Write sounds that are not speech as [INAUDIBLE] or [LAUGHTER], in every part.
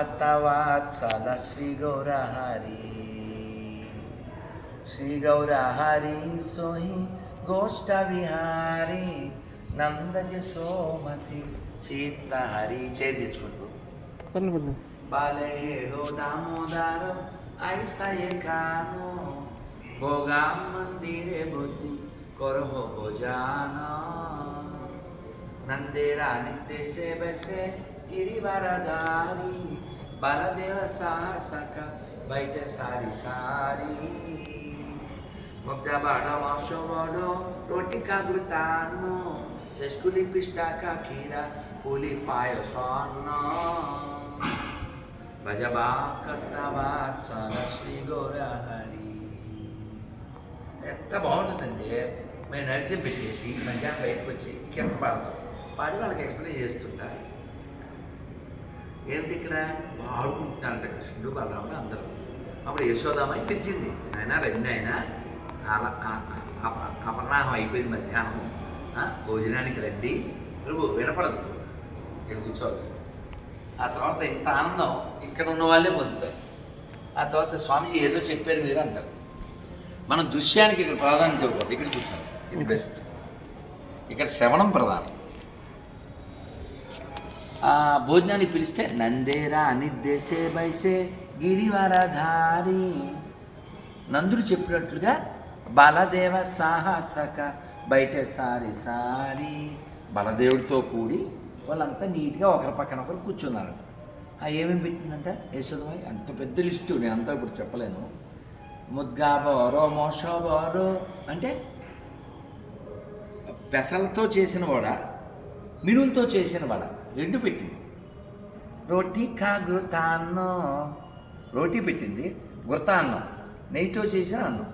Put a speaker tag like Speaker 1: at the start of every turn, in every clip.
Speaker 1: భజబాకతవాత్సల శ్రీ గౌరహరి శ్రీ గౌరహరి సోహి గోష్ట విహారి నందజ సోమతి చీత్త
Speaker 2: హరి చేర్చుకుంటూ
Speaker 1: బాలేడో దామోదారు ఐసయే కాను భోగా మందిరే బోసి కొరహో భోజానా. నందేరా నిద్దేశే బెసే గిరివరదారి బలదేవ సాహసక బయట సారి సారి. ముగ్ధ బడ మాషబడ రోటి కాగృతాను శస్కులి పిష్టాక కీర పులి పాయసాన్న. భజబా కర్తవాత్సల శ్రీ గౌరహరి ఎంత బాగుంటుందండి మేము నైవేద్యం పెట్టేసి మధ్యాహ్నం బయటకు వచ్చి కింద పాడతాం. పాడి వాళ్ళకి ఎక్స్ప్లెయిన్ చేస్తుంటారు. ఏంటి ఇక్కడ? ఆడుకుంటున్నారంట కృష్ణుడు బలరాముడు అందరూ. అప్పుడు యశోదామని పిలిచింది ఆయన రెండు ఆయన అలా అపర్ణాహం అయిపోయింది మధ్యాహ్నం భోజనానికి రండి. ప్రభు వినపడదు. ఇక్కడ కూర్చోవాలి. ఆ తర్వాత ఇంత ఆనందం ఇక్కడ ఉన్న వాళ్ళే పొందుతారు ఆ తర్వాత స్వామిజీ ఏదో చెప్పారు మీరు అంటారు. మనం దృశ్యానికి ఇక్కడ ప్రాధాన్యత ఇవ్వకూడదు. ఇక్కడ కూర్చోాలి ఇది బెస్ట్ ఇక్కడ శ్రవణం ప్రధానం. ఆ పిలిస్తే నందేరా నిద్దేశే బైసే గిరివరధారి. నందుడు చెప్పినట్లుగా బలదేవ సాహసక బయట సారి సారి. బలదేవుడితో కూడి వాళ్ళంతా నీట్గా ఒకరి పక్కన ఒకరు కూర్చున్నారు. ఆ ఏమేమి పెట్టిందంట? యశోదమాయి అంత పెద్ద లిస్టు నేను అంతా ఇప్పుడు చెప్పలేను. ముద్గా బోరో మోషో బోరో. అంటే పెసలతో చేసిన వడ మినులతో చేసిన వడ. రెండు పెట్టింది రోటీ కా గుర్తాన్నో రోటీ పెట్టింది. గుర్తాన్నం నెయ్యితో చేసిన అన్నం.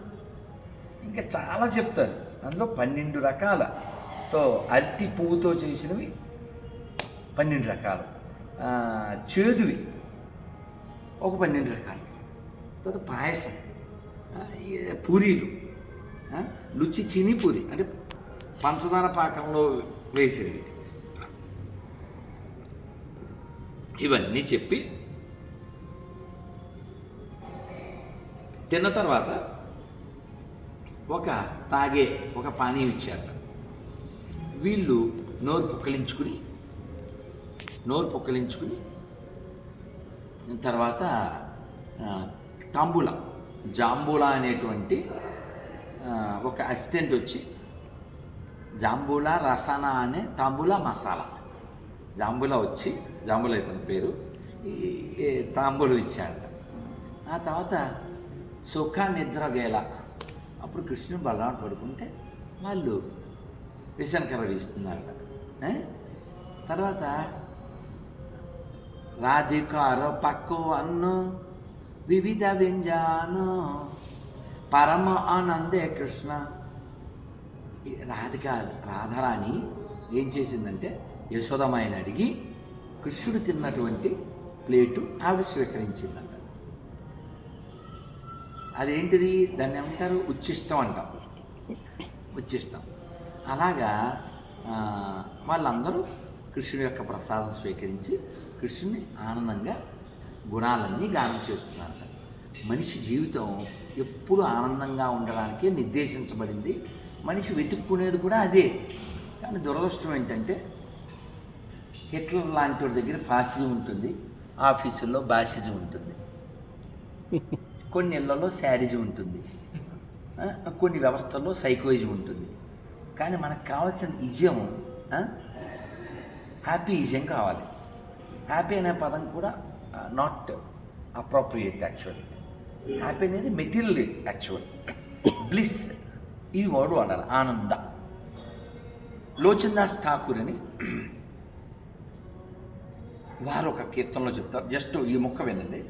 Speaker 1: ఇంకా చాలా చెప్తారు. అందులో పన్నెండు రకాలతో అరటి పువ్వుతో చేసినవి పన్నెండు రకాలు. చేదువి ఒక పన్నెండు రకాలు. తర్వాత పాయసం. పూరీలు. రుచి లుచి పూరి అంటే పంచదార పాకంలో వేసేవి ఇవన్నీ చెప్పి తిన్న తర్వాత ఒక తాగే ఒక పానీయం ఇచ్చారట. వీళ్ళు నోరు పుక్కలించుకుని నోరు పుక్కలించుకుని తర్వాత తాంబూల జాంబూల అనేటువంటి ఒక అసిస్టెంట్ వచ్చి జాంబూల రసన అనే తాంబూల మసాలా. జాంబుల వచ్చి జాంబుల ఇతని పేరు ఈ తాంబూలు ఇచ్చాడంట. ఆ తర్వాత సుఖ నిద్ర గేల అప్పుడు కృష్ణుడు బలరాముడు పడుకుంటే వాళ్ళు విసనకర వీస్తున్నారట. తర్వాత రాధికార పక్కు అన్ను వివిధ వ్యంజాను పరమ ఆనందే కృష్ణ. రాధిక రాధారాణి ఏం చేసిందంటే యశోదమాయని అడిగి కృష్ణుడు తిన్నటువంటి ప్లేటు ఆవిడ స్వీకరించిందంట. అదేంటిది? దాన్ని ఏమంటారు? ఉచ్చిష్టం అంటాం. ఉచ్చిష్టం. అలాగా వాళ్ళందరూ కృష్ణుడి యొక్క ప్రసాదం స్వీకరించి కృష్ణుని ఆనందంగా గుణాలన్నీ గానం చేస్తున్నారంట. మనిషి జీవితం ఎప్పుడు ఆనందంగా ఉండడానికే నిర్దేశించబడింది. మనిషి వెతుక్కునేది కూడా అదే. కానీ దురదృష్టం ఏంటంటే హిట్లర్ లాంటి వాడి దగ్గర ఫాసిజం ఉంటుంది ఆఫీసుల్లో బాసిజం ఉంటుంది. కొన్ని ఇళ్ళలో శాడిజం ఉంటుంది. కొన్ని వ్యవస్థల్లో సైకోయిజం ఉంటుంది. కానీ మనకు కావాల్సిన ఇజం హ్యాపీ ఇజం కావాలి. హ్యాపీ అనే పదం కూడా నాట్ అప్రోప్రియేట్ యాక్చువల్లీ హ్యాపీ అనేది మెటీరియల్ యాక్చువల్ బ్లిస్ ఈ వర్డ్ వాడాలి ఆనంద. లోచందాస్ ఠాకూర్ అని వారు ఒక కీర్తనలో చెప్తారు జస్ట్ ఈ ముక్క వినండి.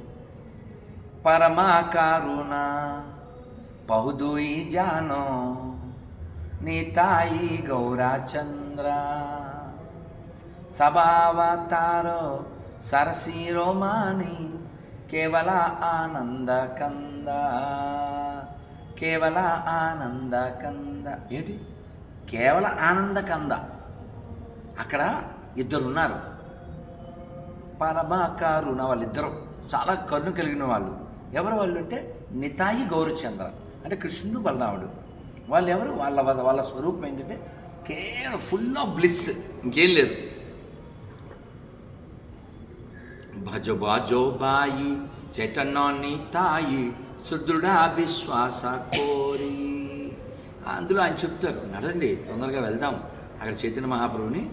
Speaker 1: పరమాకారుణ పహుదూయి జానో నీతాయి గౌరాచంద్ర సభావతారో సరసీరోమాని కేవల ఆనంద కంద కేవల ఆనంద కంద ఏంటి? కేవల ఆనంద కంద అక్కడ ఇద్దరు ఉన్నారు పరమాకారుణ వాళ్ళిద్దరూ. చాలా కరుణ కలిగిన వాళ్ళు. ఎవరు వాళ్ళు అంటే నితాయి గౌరచంద్ర. అంటే కృష్ణుడు బలరాముడు. వాళ్ళు ఎవరు వాళ్ళ వాళ్ళ స్వరూపం ఏంటంటే కేవలం ఫుల్ ఆఫ్ బ్లిస్ ఇంకేం లేదు. భజ బాజో బాయి చైతన్యాన్ని తాయి సుదృఢ విశ్వాస కోరి. అందులో ఆయన చెప్తారు నడండి తొందరగా వెళ్దాం. అక్కడ చైతన్య మహాప్రభుని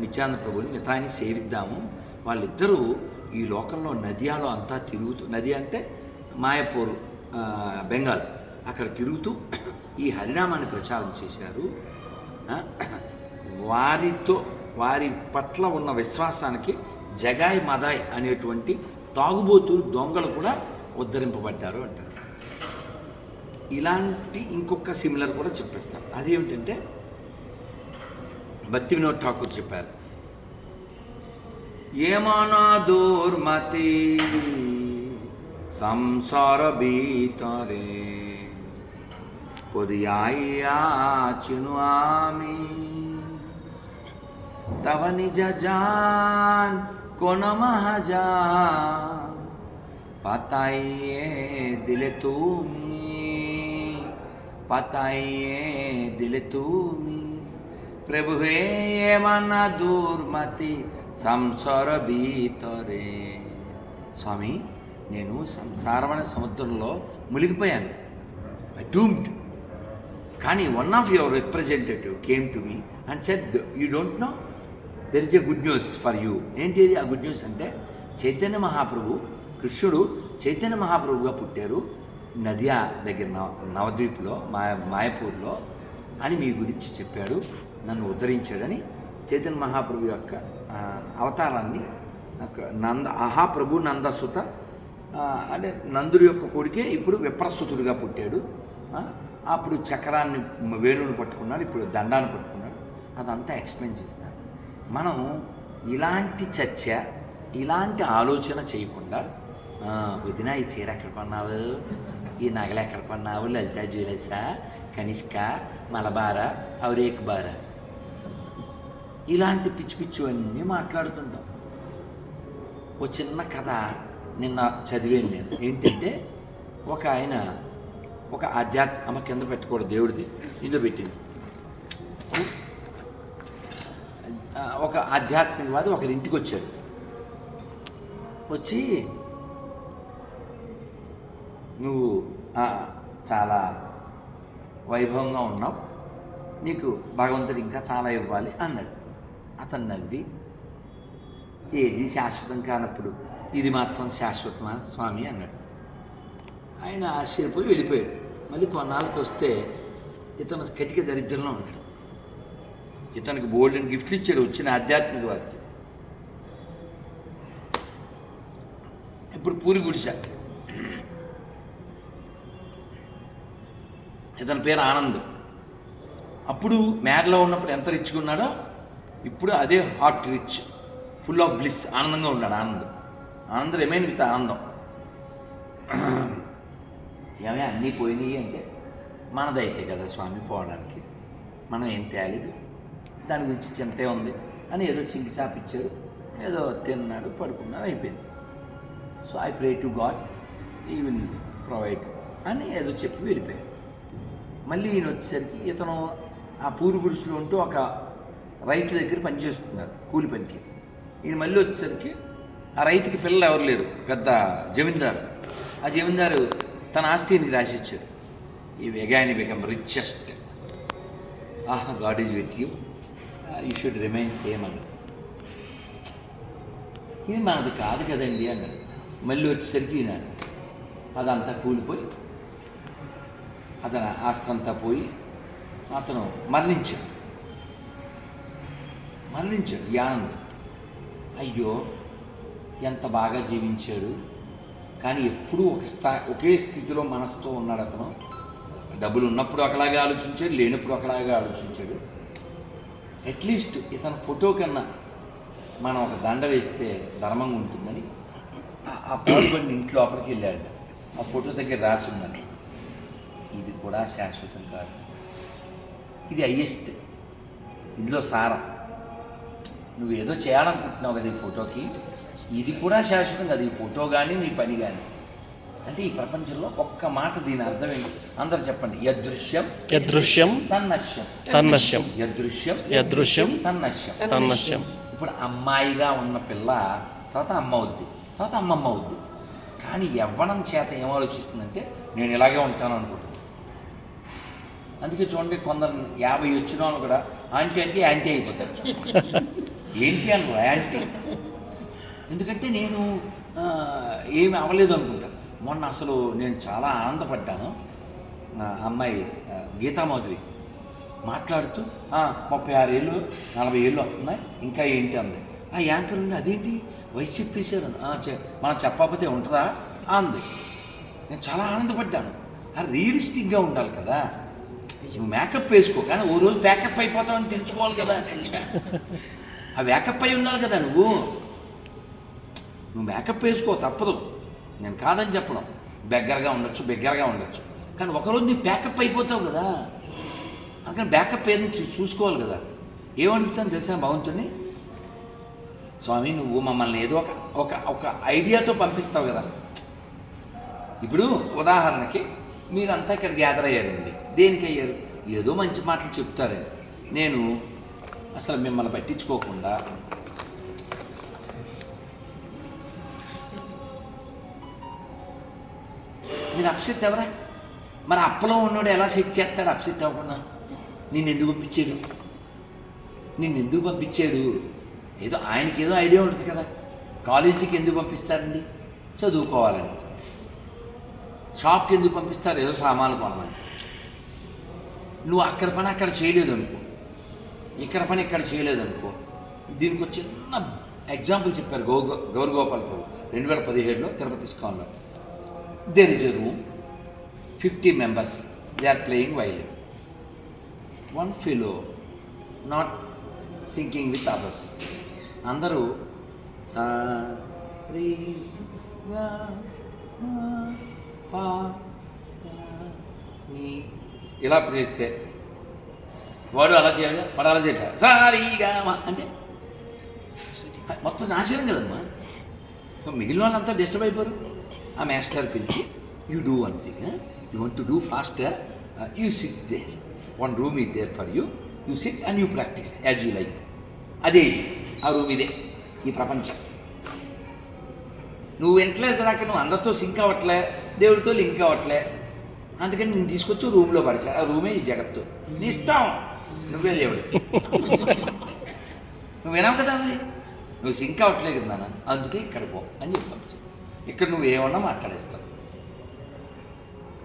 Speaker 1: నిత్యానంద ప్రభుని నితాయిని సేవిద్దాము. వాళ్ళిద్దరూ ఈ లోకంలో నదియాలో అంతా తిరుగుతూ నది అంటే మాయపూర్ బెంగాల్. అక్కడ తిరుగుతూ ఈ హరినామాన్ని ప్రచారం చేశారు. వారితో వారి పట్ల ఉన్న విశ్వాసానికి జగాయ్ మదాయ్ అనేటువంటి తాగుబోతులు దొంగలు కూడా ఉద్ధరింపబడ్డారు అంటారు. ఇలాంటి ఇంకొక సిమిలర్ కూడా చెప్పేస్తారు. అదేమిటంటే భక్తి వినోద్ ఠాకూర్ చెప్పారు. এমনাদুর সংসার বিতরে চিনু আমি তব নিজ জান কোন মহাজা পাতাইয়ে দিলে তুমি পাতাইয়ে দিলে তুমি প্রভু হে মানা দুর্মতি సంసార భీతరే. స్వామి నేను సంసారమైన సముద్రంలో మునిగిపోయాను. ఐ డూమ్డ్ కానీ one of your representative came to me and said you don't know there is a good news for you ఏంటి ఆ గుడ్ న్యూస్ అంటే చైతన్య మహాప్రభు కృష్ణుడు చైతన్య మహాప్రభుగా పుట్టారు నదియా దగ్గర నవ నవద్వీప్లో మాయ మాయపూర్లో అని మీ గురించి చెప్పాడు. నన్ను ఉద్ధరించాడని చైతన్య మహాప్రభు యొక్క అవతారాన్ని నంద ఆహా ప్రభు నందసుత అంటే నందుడి యొక్క కొడుకే ఇప్పుడు విప్రసుతుడిగా పుట్టాడు. అప్పుడు చక్రాన్ని వేణువుని పట్టుకున్నాడు ఇప్పుడు దండాన్ని పట్టుకున్నాడు. అదంతా ఎక్స్ప్లెయిన్ చేస్తాను. మనం ఇలాంటి చర్చ ఇలాంటి ఆలోచన చేయకుండా ఆ, వదిన ఈ చీర ఎక్కడ పన్నావు ఈ నగలు ఎక్కడ పన్నావు లలితా జ్యువెలర్సా? కనిష్క? మలబార? ఔరేక్ బారా? ఇలాంటి పిచ్చి పిచ్చి అన్నీ మాట్లాడుతుంటాం. ఓ చిన్న కథ నిన్న చదివాను నేను. ఏంటంటే ఒక ఆయన ఒక ఆధ్యాత్మ కింద పెట్టుకోవడం దేవుడిది ఇందులో పెట్టింది. ఒక ఆధ్యాత్మికవాది ఒకరి ఇంటికి వచ్చాడు వచ్చి నువ్వు చాలా వైభవంగా ఉన్నావు. నీకు భగవంతుడు ఇంకా చాలా ఇవ్వాలి అన్నాడు. అతను నవ్వి ఏది శాశ్వతం కానప్పుడు? ఇది మాత్రం శాశ్వతమా స్వామి? అన్నాడు. ఆయన ఆశ్చర్యపోయి వెళ్ళిపోయాడు. మళ్ళీ కొన్నాళ్ళకి వస్తే ఇతను కటిక దరిద్రంలో ఉన్నాడు. ఇతనికి బోల్డెన్ గిఫ్ట్లు ఇచ్చాడు వచ్చిన ఆధ్యాత్మికవాదికి ఇప్పుడు పూరి గుడిస. ఇతని పేరు ఆనంద్. అప్పుడు మేడలో ఉన్నప్పుడు ఎంత రిచ్గా ఉన్నాడో ఇప్పుడు అదే heart rich full of bliss ఆనందంగా ఉన్నాడు ఆనంద్. ఆనంద్ రిమైన్ విత్ ఆనందం. [CLEARS THROAT] ఏమే అన్నీ పోయినాయి అంటే మనదైతే కదా స్వామి పోవడానికి. మనం ఏం తేలేదు. దాని గురించి చింతే ఉంది. అని ఏదో చింకి సాపిచ్చాడు. ఏదో తిన్నాడు పడుకున్నాడు అయిపోయింది. So I pray to God he will provide అని ఏదో చెప్పి వెళ్ళిపోయాడు. మళ్ళీ ఈయన వచ్చేసరికి ఇతను ఆ పూరు గుడిసెలో ఉంటూ ఒక రైతు దగ్గర పనిచేస్తున్నారు కూలి పనికి. ఈయన మళ్ళీ వచ్చేసరికి ఆ రైతుకి పిల్లలు ఎవరు లేరు పెద్ద జమీందారు. ఆ జమీందారు తన ఆస్తిని రాసిచ్చారు. ఈ వెగాని బికమ్ రిచెస్ట్ ఆహా God is with you you should remain same అని ఇది మనది కాదు కదండి అన్నాడు. మళ్ళీ వచ్చేసరికి ఈయన అదంతా కూలిపోయి అతని ఆస్తంతా పోయి అతను మరణించాడు. మరణించాడు ఈ అయ్యో ఎంత బాగా జీవించాడు. కానీ ఎప్పుడూ ఒక స్థా ఒకే స్థితిలో మనసుతో ఉన్నాడు అతను. డబ్బులు ఉన్నప్పుడు ఒకలాగే ఆలోచించాడు లేనప్పుడు ఒకలాగే ఆలోచించాడు. అట్లీస్ట్ ఇతని ఫోటో కన్నా మనం ఒక దండ వేస్తే ధర్మంగా ఉంటుందని ఆ- ఆ పాల్గొని ఇంట్లో లోపలికి వెళ్ళాడు. ఆ ఫోటో దగ్గర రాసి ఉందని ఇది కూడా శాశ్వతం కాదు. ఇది హయ్యెస్ట్ ఇందులో సారం. నువ్వు ఏదో చేయాలనుకుంటున్నావు కదా ఈ ఫోటోకి ఇది కూడా శాశ్వతం కాదు ఈ ఫోటో కానీ నీ పని కానీ అంటే ఈ ప్రపంచంలో ఒక్క మాట దీని అర్థం ఏంటి? అందరు చెప్పండి. యదృశ్యం
Speaker 2: యదృశ్యం
Speaker 1: తన్నశ్యం.
Speaker 2: తన్నశ్యం.
Speaker 1: యదృశ్యం
Speaker 2: యదృశ్యం
Speaker 1: తన్నశ్యం.
Speaker 2: తన్నశ్యం.
Speaker 1: ఇప్పుడు అమ్మాయిగా ఉన్న పిల్ల తర్వాత అమ్మ అవుద్ది తర్వాత అమ్మమ్మ అవుద్ది కానీ యవ్వనం చేత ఏం ఆలోచిస్తుందంటే నేను ఇలాగే ఉంటాను అనుకుంటుంది. అందుకే చూడండి కొందరు యాభై వచ్చిన వాళ్ళు కూడా ఆంటీ అంటే యాంటీ అయిపోతారు. ఏంటి అని యాంటీ ఎందుకంటే నేను ఏమి అవ్వలేదు అనుకుంటా. మొన్న అసలు నేను చాలా ఆనందపడ్డాను. అమ్మాయి గీతామాధురి మాట్లాడుతూ ముప్పై ఆరు ఏళ్ళు నలభై ఏళ్ళు వస్తున్నాయి. ఇంకా ఏంటి? అంది. ఆ యాంకర్ ఉండి అదేంటి? వయసు చెప్పేశారు. చె- మనం చెప్పకపోతే ఉంటుందా? అంది. నేను చాలా ఆనందపడ్డాను. ఆ రియలిస్టిక్గా ఉండాలి కదా. మేకప్ వేసుకో కానీ ఓ రోజు ప్యాకప్ అయిపోతామని తెలుసుకోవాలి కదా. ఆ వేకప్ అయి ఉండాలి కదా నువ్వు. నువ్వు మేకప్ వేసుకో తప్పదు. నేను కాదని చెప్పడం బెగ్గరగా ఉండొచ్చు బెగ్గరగా ఉండొచ్చు. కానీ ఒకరోజు నీ ప్యాకప్ అయిపోతావు కదా. అందుకని బ్యాకప్ ఏదో చూసుకోవాలి కదా. ఏమడుగుతాను తెలుసా భగవంతుని స్వామి నువ్వు మమ్మల్ని ఏదో ఒక ఒక ఒక ఐడియాతో పంపిస్తావు కదా. ఇప్పుడు ఉదాహరణకి మీరంతా ఇక్కడ గ్యాదర్ అయ్యారండి. దేనికి అయ్యారు ఏదో మంచి మాటలు చెప్తారని నేను అసలు మిమ్మల్ని పట్టించుకోకుండా మీరు అప్సెట్ ఎవరా? మరి అప్పలో ఉన్నోడు ఎలా సెట్ చేస్తాడు అప్సెట్ అవ్వకుండా? నిన్ను ఎందుకు పంపించాడు? నిన్ను ఎందుకు పంపించాడు? ఏదో ఆయనకి ఏదో ఐడియా ఉంటుంది కదా. కాలేజీకి ఎందుకు పంపిస్తారండి? చదువుకోవాలని షాప్కి ఎందుకు పంపిస్తారు? ఏదో సామాన్లు కొనమని. నువ్వు అక్కడ పని అక్కడ చేయలేదు అనుకో ఇక్కడ పని ఇక్కడ చేయలేదు అనుకో దీనికి ఒక చిన్న ఎగ్జాంపుల్ చెప్పారు గౌ గౌరగోపాల్ ప్రభు. రెండు వేల పదిహేడులో Tirupati స్కాన్లో. There is a room fifty members they are playing violin one fellow not syncing with others అందరూ సా ఇలా చేస్తే వాడు అలా చేయాలి వాడు అలా చేయాలి. సారీగా అంటే మొత్తం నాశనం కదమ్మా. మిగిలిన వాళ్ళంతా డిస్టర్బ్ అయిపోరు. ఆ మాస్టర్ పిలిచి you do one thing you want to do fast you sit there one room is there for you you sit and you practice as you like అదే ఆ రూమ్ ఇదే ఈ ప్రపంచం. నువ్వు వింటలేదు దాకా నువ్వు అందరితో సింక్ అవ్వట్లే దేవుడితో లింక్ అవ్వట్లే. అందుకని నేను తీసుకొచ్చి రూమ్లో పడేసా. ఆ రూమే ఈ జగత్తు. నీ ఇష్టం. నువ్వే దేవుడు. నువ్వు వినావు కదా అది నువ్వు సింక్ అవ్వట్లేదు కదా నాన్న. అందుకే ఇక్కడ పో అని చెప్పచ్చు ఇక్కడ నువ్వు ఏమన్నా మాట్లాడేస్తావు.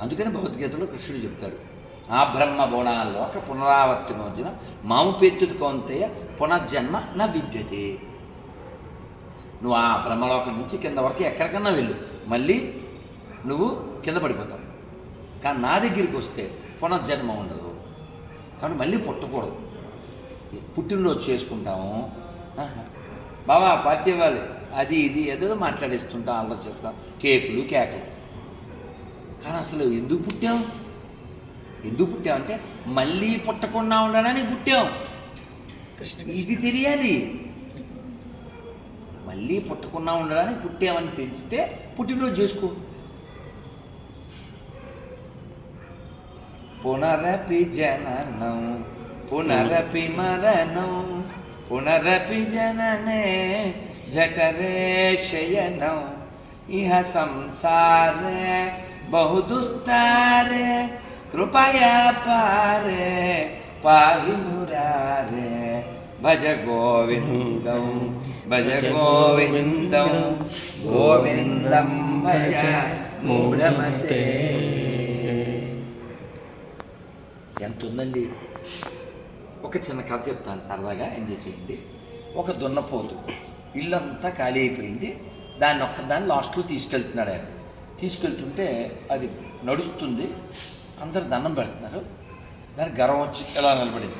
Speaker 1: అందుకని భగవద్గీతలో కృష్ణుడు చెప్తాడు. ఆ బ్రహ్మ బోణాల్లోక పునరావర్తినోజన మాము పెత్తుడు కొంతయ్య పునర్జన్మ నా విద్యతే. నువ్వు ఆ బ్రహ్మలోకం నుంచి కింద వరకు ఎక్కడికన్నా వెళ్ళు. మళ్ళీ నువ్వు కింద పడిపోతావు. కానీ నా దగ్గరికి వస్తే పునర్జన్మ ఉండదు. కాబట్టి మళ్ళీ పుట్టకూడదు. పుట్టినరోజు చేసుకుంటాము. ఆహా. బాబా పార్టీ ఇవ్వాలి. అది ఇది ఏదో మాట్లాడేస్తుంటాం ఆలోచిస్తాం. కేకులు కేకలు. కానీ అసలు ఎందుకు పుట్టాం ఎందుకు పుట్టాం అంటే మళ్ళీ పుట్టకుండా ఉండడానికి పుట్టాం ఇది తెలియాలి. మళ్ళీ పుట్టకుండా ఉండడానికి పుట్టామని తెలిస్తే పుట్టినరోజు చేసుకో. പുനരപി ജനനം പുനരപി മരണം പുനരപി ജനനേ ജഠരേ ശയനം ഇഹ സംസാര ബഹുദുസ്താര कृपया पारे पाहि मुरारे भज गोविन्दं भज गोविन्दं ഗോവിന്ദം भज मूढमते ఎంత ఉందండి ఒక చిన్న కథ చెప్తాను సరదాగా. ఎంజాయ్ చేయండి. ఒక దున్నపోతు. ఇల్లంతా ఖాళీ అయిపోయింది. దాన్ని ఒక్కదాన్ని లాస్ట్లో తీసుకెళ్తున్నాడు ఆయన. తీసుకెళ్తుంటే అది నడుస్తుంది. అందరు దండం పెడుతున్నారు. దానికి గర్వం వచ్చి ఎలా నిలబడింది.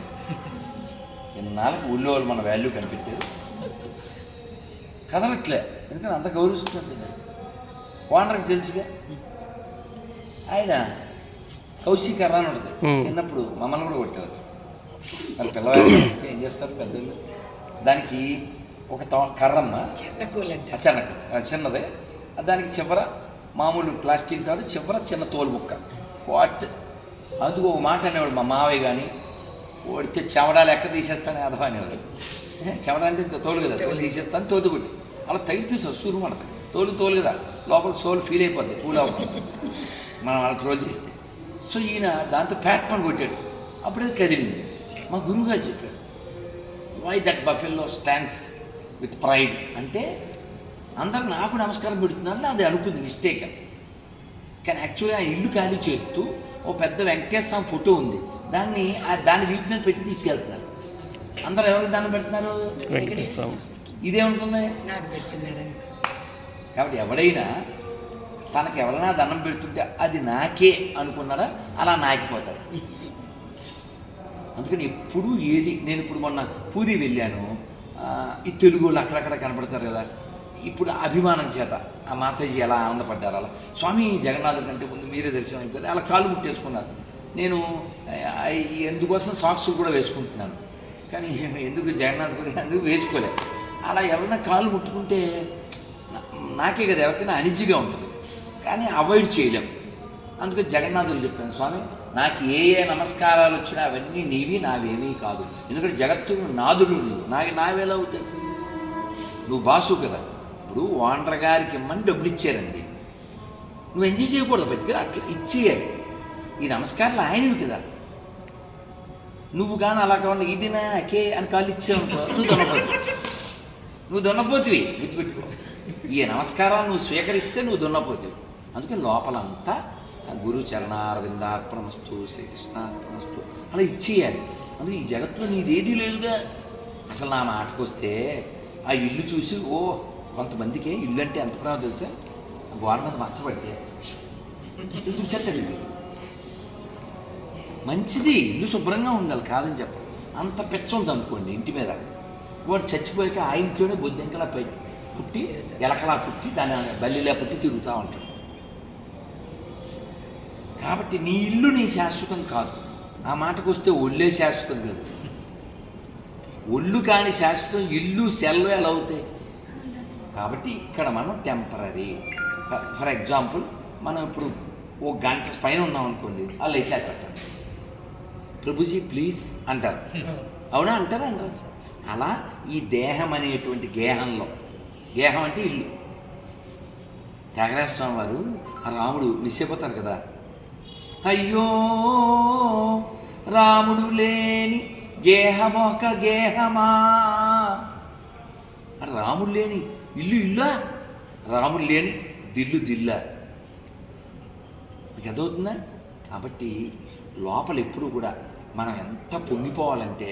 Speaker 1: ఇన్నాళ్ళకి ఊళ్ళో వాళ్ళు మన వాల్యూ కనిపెట్టారు కదలట్లే. ఎందుకంటే అంత గౌరవిస్తుంది ఓనర్కి తెలుసుగా. ఆయన కౌశికర్ర అని ఉంటుంది. చిన్నప్పుడు మమ్మల్ని కూడా కొట్టేవారు. మరి పిల్లవాళ్ళు ఏం చేస్తారు పెద్దలు దానికి ఒక తో- కర్రమ్మ.
Speaker 3: చెన్నకూలంట
Speaker 1: ఆ చిన్న ఆ చిన్నదే. దానికి చివర మామూలు ప్లాస్టిక్ తాడు చివర చిన్న తోలు ముక్క. వాట్? అందుకు ఒక మాట అనేవాడు మా మావయ్య కానీ ఓడితే చెవడా లెక్క తీసేస్తాను అధవా అనేవాడు ఏ, చెవడ అంటే తోలు కదా తోలు తీసేస్తాను తోదుగుట్టి అలా తగ్గితే సూరు మనది తోలు తోలు కదా లోపల సోల్ ఫీల్ అయిపోద్ది పూల్ అవ్వకుండా మనం అలా ట్రోల్ చేస్తే. సో ఈయన దాంతో ప్యాట్మన్ కొట్టాడు. అప్పుడే కదిలింది. మా గురువుగారు చెప్పాడు why that buffalo stands with pride అంటే అందరు నాకు నమస్కారం పెడుతున్నారని అది అనుకుంది మిస్టేక్. అని కానీ యాక్చువల్గా ఆ ఇల్లు ఖాళీ చేస్తూ ఓ పెద్ద వెంకటేశ్వర స్వామి ఫోటో ఉంది. దాన్ని ఆ దాని వీపు మీద పెట్టి తీసుకెళ్తున్నారు. అందరు ఎవరికి దాన్ని పెడుతున్నారు?
Speaker 3: పెడుతున్నారని
Speaker 1: కాబట్టి ఎవడైనా తనకి ఎవరైనా దండం పెడుతుంటే అది నాకే అనుకున్నారా అలా నాకిపోతారు అందుకని ఎప్పుడు ఏది నేను ఇప్పుడు మొన్న పూరి వెళ్ళాను. ఈ తెలుగు వాళ్ళు అక్కడక్కడ కనపడతారు కదా. ఇప్పుడు అభిమానం చేత ఆ మాతాజీ ఎలా ఆనందపడ్డారు అలా. స్వామి జగన్నాథుడి కంటే ముందు మీరే దర్శనం అయిపోయింది అలా కాళ్ళు ముట్టేసుకున్నారు. నేను ఎందుకోసం సాక్స్ కూడా వేసుకుంటున్నాను. కానీ ఎందుకు జగన్నాథ్ గురి అందుకు వేసుకోలేదు అలా ఎవరైనా కాళ్ళు ముట్టుకుంటే నాకే కదా ఎవరికైనా అనిజిగా ఉంటుంది. కానీ అవాయిడ్ చేయలేం. అందుకే జగన్నాథులు చెప్పాను స్వామి నాకు ఏ ఏ నమస్కారాలు వచ్చినా అవన్నీ నీవి నావేమీ కాదు. ఎందుకంటే జగత్తు నాదుడు నీవు. నాకు నావేలా అవుతాయి? నువ్వు బాసు కదా. ఇప్పుడు వాండర్ గారికి ఇమ్మని డబ్బులు ఇచ్చారండి. నువ్వు ఎంజాయ్ చేయకూడదు బయటికి అట్లా ఇచ్చేయాలి. ఈ నమస్కారాలు ఆయనవి కదా. నువ్వు కానీ అలా కాకుండా ఇది నాకే అని కాళ్ళు ఇచ్చావు నువ్వు దొన్నపోతు నువ్వు దొన్నపోతువి గుర్తుపెట్టుకో. ఈ నమస్కారాలు నువ్వు స్వీకరిస్తే నువ్వు దున్నపోతువి. అందుకే లోపలంతా ఆ గురు చరణారవిందార్పణమస్తు శ్రీకృష్ణార్పణమస్తు అలా ఇచ్చేయాలి. అందుకే ఈ జగత్తులో నీదేదీ లేదుగా. అసలు నా మాటకు వస్తే ఆ ఇల్లు చూసి ఓ కొంతమందికి ఇల్లు అంటే ఎంత ప్రేమ తెలుసా? గోడ మీద మచ్చబడితే చెత్తడి ఇల్లు. మంచిది ఇల్లు శుభ్రంగా ఉండాలి కాదని చెప్ప. అంత పెచ్చ ఉంది అనుకోండి ఇంటి మీద. వాడు చచ్చిపోయాక ఆ ఇంట్లోనే బొద్దింకలా పెట్టి పుట్టి ఎలకలా పుట్టి దాని బల్లిలా పుట్టి తిరుగుతూ ఉంటాడు. కాబట్టి నీ ఇల్లు నీ శాశ్వతం కాదు. ఆ మాటకు వస్తే ఒళ్ళే శాశ్వతం కాదు. ఒళ్ళు కాని శాశ్వతం ఇల్లు సెల్లు ఎలా అవుతాయి? కాబట్టి ఇక్కడ మనం టెంపరీ ఫర్ ఎగ్జాంపుల్ మనం ఇప్పుడు ఓ గంట పైన ఉన్నాం అనుకోండి వాళ్ళు ఇట్లా పెట్టాలి ప్రభుజీ ప్లీజ్ అంటారు. అవునా? అంటారా? అంటారు? అలా ఈ దేహం అనేటువంటి గేహంలో. గేహం అంటే ఇల్లు. త్యాగరాజ స్వామి వారు ఆ రాముడు మిస్ అయిపోతారు కదా. అయ్యో రాముడు లేని గేహమొక గేహమా? రాముడు లేని ఇల్లు ఇల్లా? రాముడు లేని దిల్లు దిల్లా. మీకు అదవుతుందా కాబట్టి లోపల ఎప్పుడు కూడా మనం ఎంత పొంగిపోవాలంటే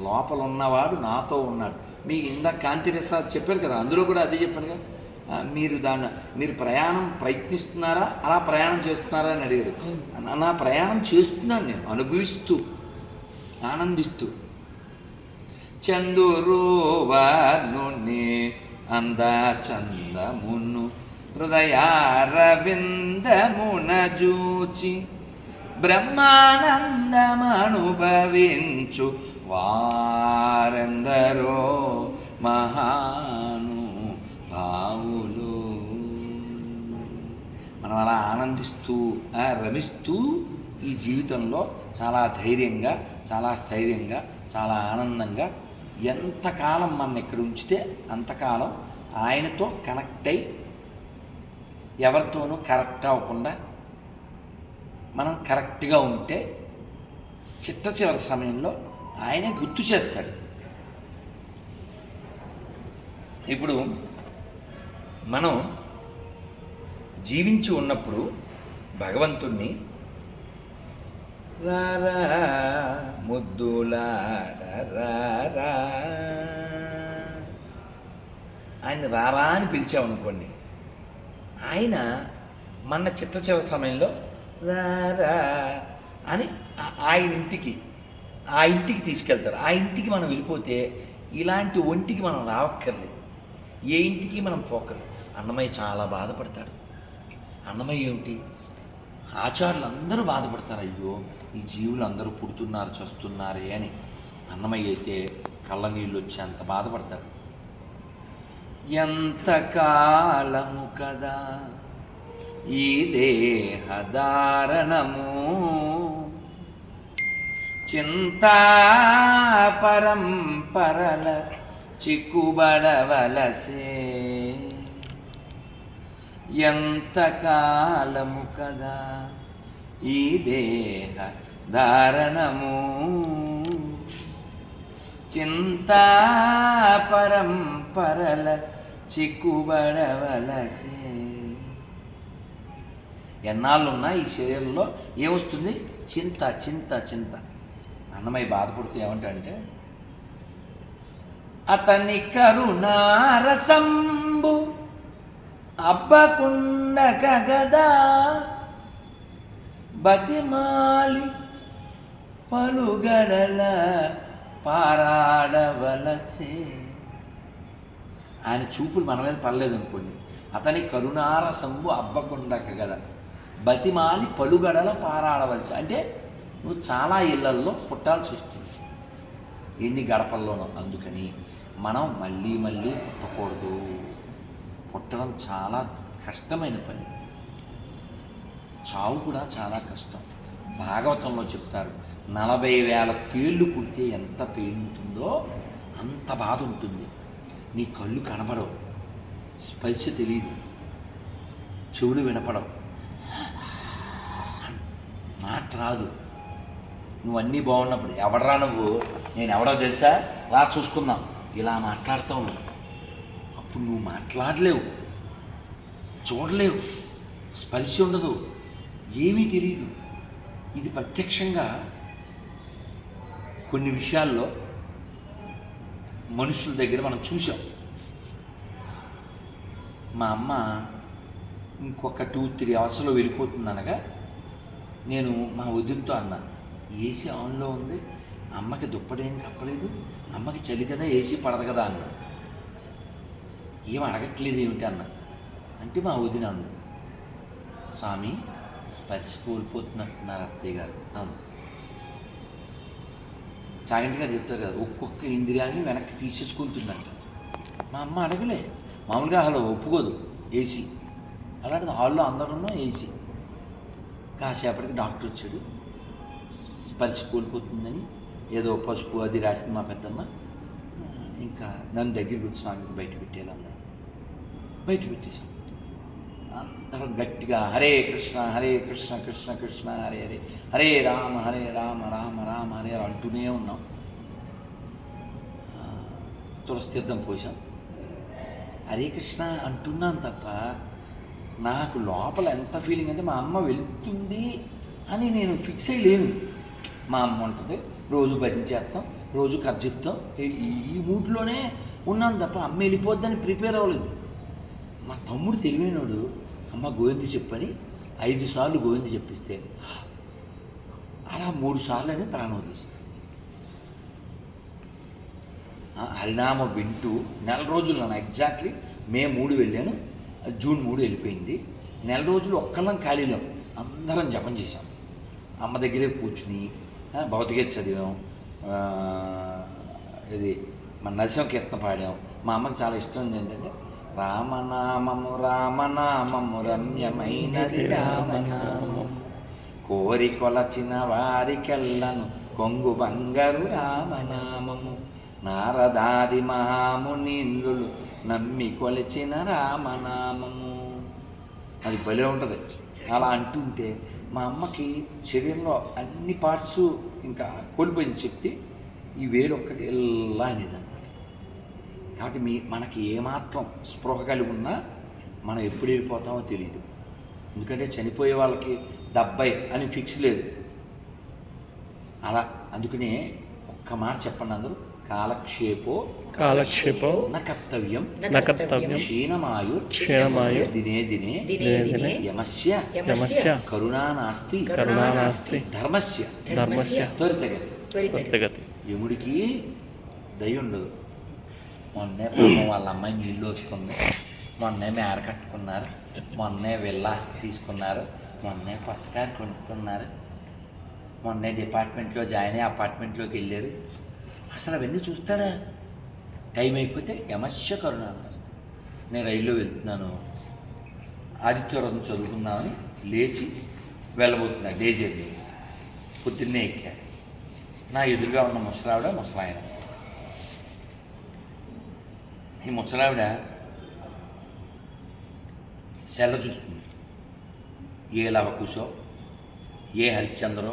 Speaker 1: లోపల ఉన్నవాడు నాతో ఉన్నాడు. మీ ఇందాక కాంతి ప్రసాద్ చెప్పారు కదా అందులో కూడా అదే చెప్పాను కదా మీరు దాన్ని మీరు ప్రయాణం ప్రయత్నిస్తున్నారా? అలా ప్రయాణం చేస్తున్నారా అని అడిగాడు. నా- ప్రయాణం చేస్తున్నాను నేను అనుభవిస్తూ ఆనందిస్తూ. చందురువనుని అంద చందమును హృదయారవిందమున జూచి బ్రహ్మానందమనుభవించు వారెందరో మహాను. భావులు. మనం అలా ఆనందిస్తూ ఆ, రమిస్తూ ఈ జీవితంలో చాలా ధైర్యంగా చాలా స్థైర్యంగా చాలా ఆనందంగా ఎంతకాలం మన ఇక్కడ ఉంచితే అంతకాలం ఆయనతో కనెక్ట్ అయి ఎవరితోనూ కరెక్ట్ అవ్వకుండా మనం కరెక్ట్గా ఉంటే చిట్ట చివరి సమయంలో ఆయనే గుర్తు చేస్తాడు. ఇప్పుడు మనం జీవించి ఉన్నప్పుడు భగవంతుణ్ణి రారా ముద్దులారా ఆయన రారా అని పిలిచామనుకోండి. ఆయన మన చిత్త చివరి సమయంలో రారా అని ఆయన ఇంటికి ఆ ఇంటికి తీసుకెళ్తారు. ఆ ఇంటికి మనం వెళ్ళిపోతే ఇలాంటి ఒంటికి మనం రావక్కర్లేదు. ఏ ఇంటికి మనం పోకర్లేదు అన్నమయ్య చాలా బాధపడతాడు అన్నమయ్య ఏమిటి? ఆచార్యులు అందరూ బాధపడతారు. అయ్యో ఈ జీవులు అందరూ పుడుతున్నారు చస్తున్నారే అని. అన్నమయ్య అయితే కళ్ళ నీళ్ళు వచ్చి అంత బాధపడతాడు ఎంత కాలము కదా? ఈ దేహధారణము చింతా పరంపరల చిక్కుబడవలసే. ఎంత కాలము కదా? ఈ దేహ ధారణము. చింతా పరంపరల చిక్కుబడవలసే. ఎన్నాళ్ళున్నా ఈ శరీరంలో ఏమొస్తుంది? చింత చింత చింత. అన్నమయ్య బాధపడుతూ ఏమంటే అతని కరుణారసంబు అబ్బకుండక గదా బతిమాలి పలుగడల పారాడవలసే. ఆయన చూపులు మన మీద పడలేదు అనుకోండి అతని కరుణారసంబు అబ్బకుండక కదా బతిమాలి పలుగడల పారాడవలసి. అంటే నువ్వు చాలా ఇళ్ళల్లో పుట్టాల్సి వస్తుంది. ఎన్ని గడపల్లోనో. అందుకని మనం మళ్ళీ మళ్ళీ పుట్టకూడదు. పుట్టడం చాలా కష్టమైన పని. చావు కూడా చాలా కష్టం. భాగవతంలో చెప్తారు నలభై వేల పేళ్ళు పుడితే ఎంత పెయిన్ ఉంటుందో అంత బాధ ఉంటుంది. నీ కళ్ళు కనబడవు స్పర్శ తెలియదు చెవులు వినపడవు. మాట రాదు. నువ్వు అన్నీ బాగున్నప్పుడు ఎవడరా నువ్వు? నేను ఎవడో తెలుసా? రా చూసుకుందాం. ఇలా మాట్లాడతావు నువ్వు. అప్పుడు నువ్వు మాట్లాడలేవు. చూడలేవు. స్పర్శ ఉండదు. ఏమీ తెలియదు ఇది ప్రత్యక్షంగా కొన్ని విషయాల్లో మనుషుల దగ్గర మనం చూసాం మా అమ్మ ఇంకొక టూ త్రీ అవర్స్లో వెళ్ళిపోతుంది అనగా నేను మా వదినతో అన్నాను ఏసీ ఆన్లో ఉంది. అమ్మకి దుప్పటేం కప్పలేదు. అమ్మకి చలి కదా ఏసీ పడదు కదా అన్నాను ఏం అడగట్లేదు ఏమిటి అన్న? అంటే మా వదిన అంది. స్వామి స్పర్శ కోల్పోతున్నట్టున్నారు అత్తయ్య గారు. అంది చాగంటిగా చెప్తారు కదా ఒక్కొక్క ఇంద్రియాన్ని వెనక్కి తీసేసుకుంటుందంట. మా అమ్మ అడగలే. మామూలుగా అసలు ఒప్పుకోదు. ఏసీ అలాంటిది హాల్లో అందరున్నా ఏసీ కాసేపటికి డాక్టర్ వచ్చాడు. స్పర్శ కోల్పోతుందని ఏదో పసుపు అది రాసింది మా పెద్దమ్మ. ఇంకా నన్ను దగ్గర వచ్చి స్వామికి బయట పెట్టేయాలి బయటకు బయట పెట్టేశాం గట్టిగా హరే కృష్ణ హరే కృష్ణ కృష్ణ కృష్ణ హరే హరే. హరే రామ హరే రామ రామ రామ హరే అంటూనే ఉన్నాం. ఆ, తులసి తీర్థం పోసాం. హరే కృష్ణ అంటున్నాను తప్ప నాకు లోపల ఎంత ఫీలింగ్ అంటే మా అమ్మ వెళ్తుంది అని నేను ఫిక్స్ అయ్యలేను మా అమ్మ ఉంటుంది రోజు భజన చేస్తాం రోజు కథ చెప్తాం. ఈ- ఈ మూడ్లోనే ఉన్నాను తప్ప అమ్మ వెళ్ళిపోద్దని ప్రిపేర్ అవ్వలేదు. మా తమ్ముడు తెలివైనడు అమ్మ గోవింద చెప్పని ఐదు సార్లు గోవింద చెప్పిస్తే అలా మూడు సార్లు అని ప్రాణం వదిలిస్తుంది హరినామ వింటూ నెల రోజులు నన్ను ఎగ్జాక్ట్లీ మే మూడు వెళ్ళాను జూన్ మూడు వెళ్ళిపోయింది. నెల రోజులు ఒక్కళ్ళం ఖాళీలో అందరం జపం చేశాం. అమ్మ దగ్గరే కూర్చుని భౌతిక చదివాం ఇది మన నరసింహ కీర్తన పాడాం. మా అమ్మకి చాలా ఇష్టం ఏంటంటే రామనామము రామనామము రమ్యమైనది రామనామము. కోరి కొలచిన వారికెళ్ళను కొంగు బంగారు రామనామము. నారదాది మహామునిందులు నమ్మి కొలిచిన రామనామము. అది భలే ఉంటుంది. అలా అంటుంటే మా అమ్మకి శరీరంలో అన్ని పార్ట్స్ ఇంకా కోల్పోయింది శక్తి ఈ వేలు ఒక్కటి ఇలా అనేది అనమాట కాబట్టి మీ మనకి ఏమాత్రం స్పృహ కలిగి ఉన్నా మనం ఎప్పుడు వెళ్ళిపోతామో తెలియదు ఎందుకంటే చనిపోయే వాళ్ళకి డెబ్బై అని ఫిక్స్ లేదు. అలా అందుకనే ఒక్క మాట చెప్పండి అందరూ. కాలక్షేపో
Speaker 2: కాలక్షేపో
Speaker 1: న కర్తవ్యం.
Speaker 2: న కర్తవ్యం.
Speaker 1: క్షీణమాయు
Speaker 2: క్షీణమాయు
Speaker 1: దినే దినే
Speaker 3: దినే దినే
Speaker 1: యమస్య.
Speaker 2: యమస్య.
Speaker 1: కరుణా నాస్తి.
Speaker 2: కరుణా నాస్తి.
Speaker 1: ధర్మస్య.
Speaker 2: ధర్మస్య.
Speaker 1: త్వరితగతి.
Speaker 3: త్వరిత
Speaker 2: త్వరితగతి.
Speaker 1: యముడికి దయ ఉండదు. మొన్నే పాపం వాళ్ళ అమ్మాయి నీళ్ళు వస్తుంది మొన్నే మేర కట్టుకున్నారు. మొన్నే విల్లా తీసుకున్నారు. మొన్నే కొత్తగా కొనుక్కున్నారు. మొన్నే డిపార్ట్మెంట్లో జాయిన్ అయ్యి అపార్ట్మెంట్లోకి వెళ్ళారు. అసలు అవన్నీ చూస్తాడా? టైం అయిపోతే యమస్య కరుణ నేను రైల్లో వెళ్తున్నాను. ఆదిత్యవరం చదువుకుందామని లేచి వెళ్ళబోతున్నా. Day journey. పొద్దున్నే ఎక్కాను. నా ఎదురుగా ఉన్న ముసలావిడ ముసలాయన. ఈ ముసలావిడ సెల్ల చూస్తుంది ఏ లవకుశో ఏ హరిశ్చంద్రో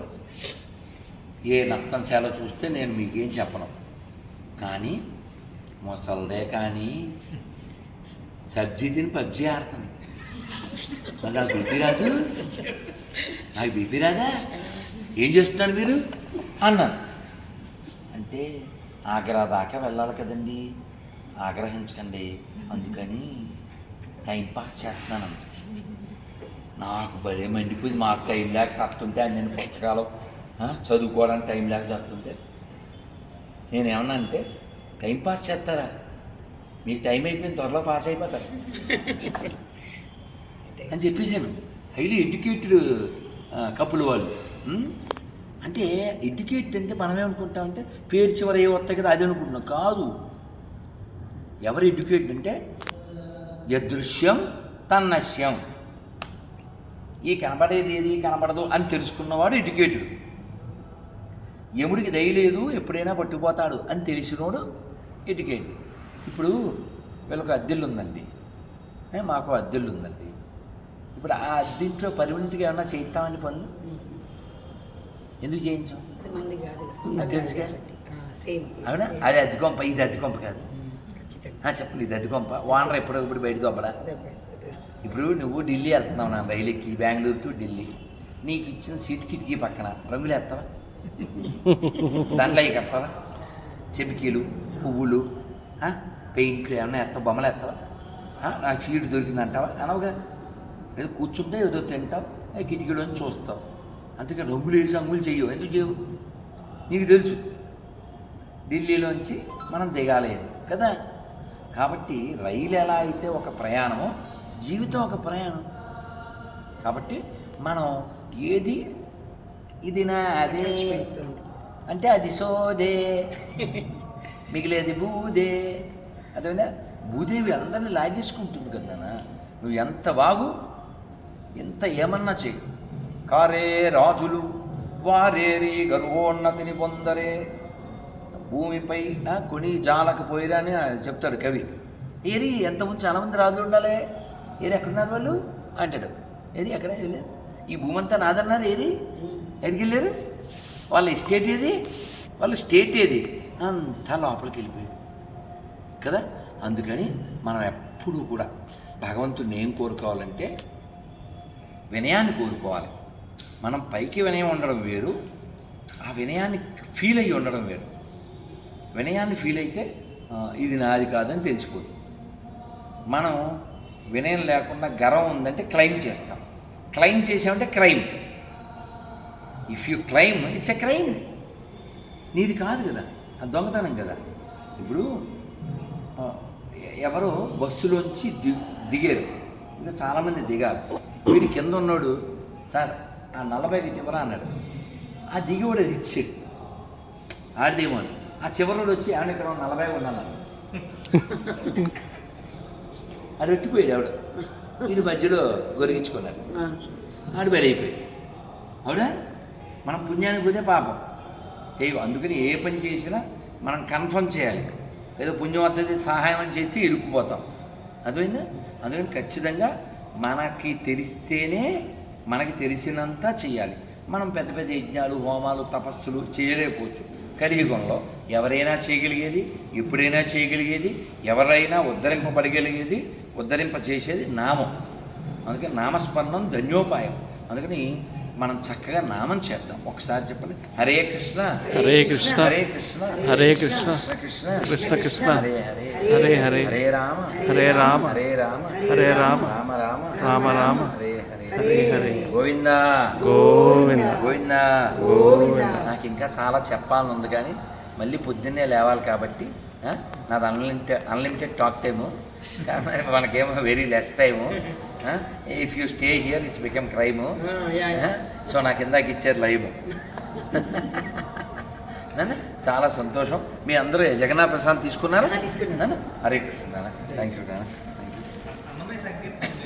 Speaker 1: ఏ నత్తం సెల చూస్తే నేను మీకేం చెప్పను. కానీ ముసల్దే కానీ సబ్జీ తిని పబ్జీ ఆడతాను మరి నాకు బీపీ రాదు? నాకు బీపీ రాదా? ఏం చేస్తున్నారు మీరు? అన్నాను. అంటే ఆగ్రా దాకా వెళ్ళాలి కదండీ. ఆగ్రహించకండి. అందుకని టైంపాస్ చేస్తున్నాను. నాకు భలే మండిపోయింది. మాకు టైం లేక చెప్తుంటే అని నేను పుస్తకాలు చదువుకోవడానికి టైం లేక చెప్తుంటే నేనేమన్నా అంటే టైం పాస్ చేస్తారా? మీకు టైం అయిపోయిన త్వరలో పాస్ అయిపోతారు. అని చెప్పేసాను హైలీ ఎడ్యుకేటెడ్ కపుల్ వాళ్ళు. అంటే ఎడ్యుకేటెడ్ అంటే మనమే అనుకుంటామంటే పేరు చివర ఏ వస్తాయి కదా అది అనుకుంటున్నాం. కాదు. ఎవరు ఎడ్యుకేటెడ్ అంటే యదృశ్యం తన్నశ్యం. ఈ కనబడేది ఏది కనబడదు అని తెలుసుకున్నవాడు ఎడ్యుకేటెడ్. యముడికి దయలేదు ఎప్పుడైనా పట్టుకుపోతాడు అని తెలిసినోడు ఎడ్యుకేటెడ్. ఇప్పుడు వీళ్ళకి అద్దెల్లు ఉందండి మాకు అద్దెల్లు ఉందండి ఇప్పుడు ఆ అద్దెంట్లో పర్మనెంట్గా ఏమన్నా చేయిస్తామని పనులు? ఎందుకు చేయించాం? తెలుసుగా.
Speaker 3: సేమ్.
Speaker 1: అవునా? అది అద్దె కొంప ఇది అద్దె కొంప కాదు.
Speaker 3: ఖచ్చితంగా
Speaker 1: నీ చెప్పండి ఇది అద్దె కొంప వానర్ బయట దొబ్బడా ఇప్పుడు నువ్వు ఢిల్లీ వెళ్తున్నావు నా రైలు ఎక్కి బెంగళూరు టు ఢిల్లీ. నీకు ఇచ్చిన సీట్ కిటికీ పక్కన రంగులు వేస్తావా? దాంట్లో అవి కడతావా? చెబికీలు పువ్వులు పెయింట్లు ఏమన్నా వేస్తావు? బొమ్మలు వేస్తావా? నాకు సీటు దొరికిందంటావా? అనవుగా. ఏదో కూర్చుంటే ఏదో తింటావు కిటికీలోని చూస్తావు. అందుకే రంగులు వేసి రంగులు చెయ్యవు. ఎందుకు చేయవు నీకు తెలుసు. ఢిల్లీలోంచి మనం దిగాలేదు కదా? కాబట్టి రైలు ఎలా అయితే ఒక ప్రయాణమో జీవితం ఒక ప్రయాణం. కాబట్టి మనం ఏది ఇది నా అదే. అంటే అది సోదే. మిగిలేది బూదే. అదేవిధంగా భూదేవి అందరిని లాగేసుకుంటుంది కదా నువ్వు ఎంత బాగు ఎంత ఏమన్నా చెయ్యి. కారే రాజులు వారేరి గర్వోన్నతిని పొందరే. భూమిపై ఆ, కొని జాలకపోయిరా అని చెప్తాడు కవి. ఏరి ఎంత ముందు చాలా మంది రాజులు ఉండాలి? ఏరి ఎక్కడున్నారు వాళ్ళు? అంటాడు. ఏది ఎక్కడ? వెళ్ళారు ఈ భూమి అంతా నాదన్నారు ఏది ఎక్కడికి వెళ్ళారు? వాళ్ళ ఎస్టేట్ ఏది? వాళ్ళ స్టేట్ ఏది? అంతా లోపలికి వెళ్ళిపోయింది కదా? అందుకని మనం ఎప్పుడూ కూడా భగవంతుడిని ఏం కోరుకోవాలంటే వినయాన్ని కోరుకోవాలి. మనం పైకి వినయం ఉండడం వేరు ఆ వినయాన్ని ఫీల్ అయ్యి ఉండడం వేరు. వినయాన్ని ఫీల్ అయితే ఇది నాది కాదని తెలిసిపోతుంది మనం వినయం లేకుండా గర్వం ఉందంటే క్లైమ్ చేస్తాం. క్లైమ్ చేసామంటే crime if you claim it's a crime నీది కాదు కదా అది దొంగతనం కదా. ఇప్పుడు ఎవరో బస్సులోంచి ది దిగారు. ఇంకా చాలామంది దిగాలి వీడి కింద ఉన్నాడు సార్ ఆ నలభై చివర అన్నాడు. ఆ దిగివాడు అది ఇచ్చాడు ఆడిదేమో అని. ఆ చివరోడు వచ్చి ఆడ ఇక్కడ నలభై ఉన్నాను ఆడు పెట్టిపోయాడు ఆవిడ వీడి మధ్యలో గొరిగించుకున్నాడు. ఆడు బలైపోయాడు. అవునా? మనం పుణ్యానికి పోతే పాపం. చేయవు అందుకని ఏ పని చేసినా మనం కన్ఫర్మ్ చేయాలి. ఏదో పుణ్యం వద్దది సహాయం అని చేస్తే ఇరుక్కుపోతాం. అర్థమైందా? అందుకని ఖచ్చితంగా మనకి తెలిస్తేనే మనకి తెలిసినంత చేయాలి మనం పెద్ద పెద్ద యజ్ఞాలు హోమాలు తపస్సులు చేయలేకపోవచ్చు కలియుగంలో ఎవరైనా చేయగలిగేది ఎప్పుడైనా చేయగలిగేది ఎవరైనా ఉద్ధరింపబడగలిగేది ఉద్ధరింప చేసేది నామం అందుకని నామస్మరణం ధన్యోపాయం అందుకని మనం చక్కగా నామం చేద్దాం ఒకసారి చెప్పండి హరే కృష్ణ
Speaker 2: హరే కృష్ణ.
Speaker 1: హరే కృష్ణ
Speaker 2: హరే కృష్ణ.
Speaker 1: కృష్ణ
Speaker 2: కృష్ణ కృష్ణ.
Speaker 1: హరే హరే
Speaker 2: హరే హరే.
Speaker 1: హరే రామ
Speaker 2: హరే రామ.
Speaker 1: హరే రామ
Speaker 2: హరే రామ.
Speaker 1: రామ రామ
Speaker 2: రామ రామ.
Speaker 1: హరే హరే గోవింద.
Speaker 2: గోవింద.
Speaker 1: గోవింద.
Speaker 2: గోవింద.
Speaker 1: నాకు ఇంకా చాలా చెప్పాలని ఉంది కానీ మళ్ళీ పొద్దున్నే లేవాలి కాబట్టి ఆ, నాది అన్లిమిటెడ్ అన్లిమిటెడ్ టాక్ టైము కానీ మనకేమో very less time if you stay here it's become crime so నాకు ఇందాక ఇచ్చారు లైవ్. నాన్న చాలా సంతోషం. మీ అందరూ జగన్నాథ్ ప్రసాద్ తీసుకున్నారా? Hare Krishna thank you